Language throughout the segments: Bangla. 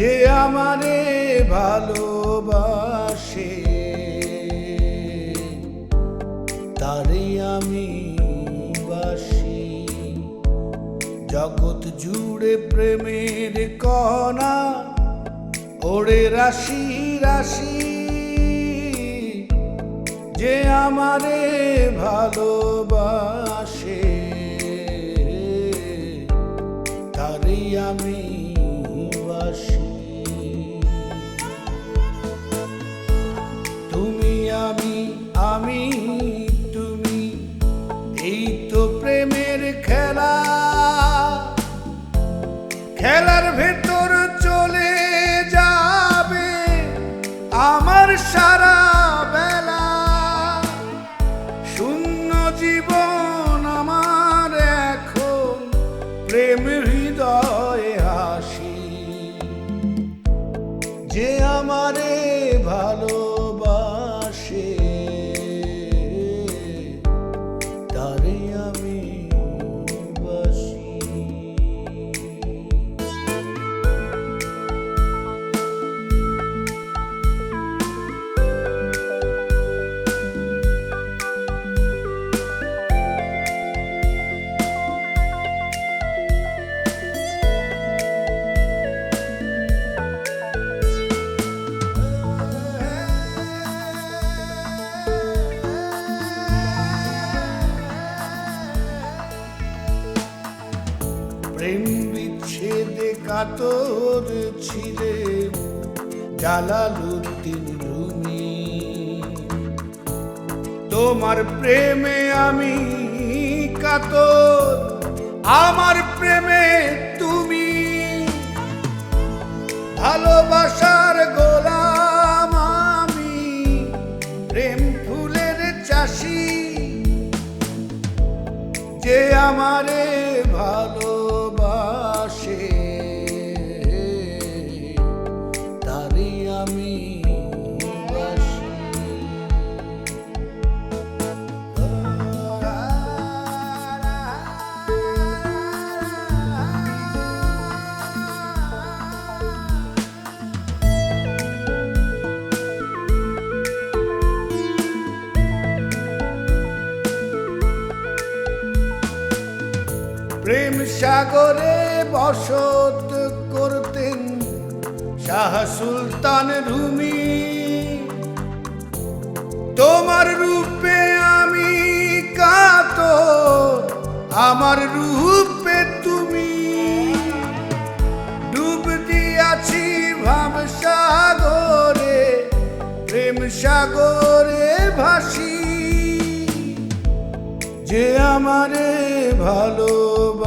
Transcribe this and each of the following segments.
যে আমারে ভালোবাসে, তারে আমি বাসি। জগৎ জুড়ে প্রেমের কণা, ওরে রাশি রাশি। যে আমারে ভালোবাসে, তারই আমি আমি আমি তুমি। এই তো প্রেমের খেলা। খেলার ভেতর প্রেম বিচ্ছেদে কাতর ছিলেন জালালুদ্দিন রুমি তোমার প্রেমে আমি কাতর, আমার প্রেমে তুমি। ভালোবাসার গোলাম আমি, প্রেম ফুলের চাষি। যে আমারে ভালোবাসে প্রেম সাগরে বসত করতেন শাহ সুলতান রুমি তোমার রূপে আমি কাত আমার রূপে তুমি ডুব দিয়াছি ভাব সাগরে, প্রেম সাগরে ভাসি। যে আমারে ভালোবাসে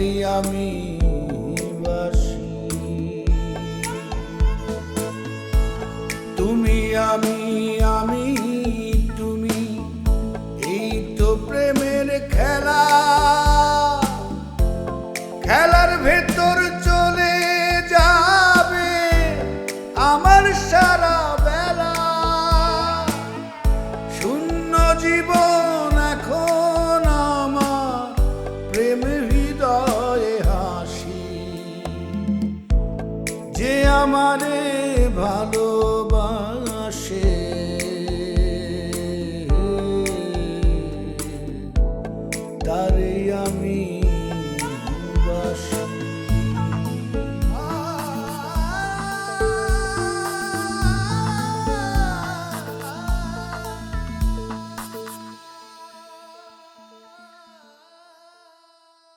তারে আমি বাসি। তুমি আমি আমি, তুমি, এই তো প্রেমের খেলা। খেলার ভেতর চলে যাবে আমার সারা বেলা। শূন্য জীবন আমারে ভালোবাসে। তারে আমি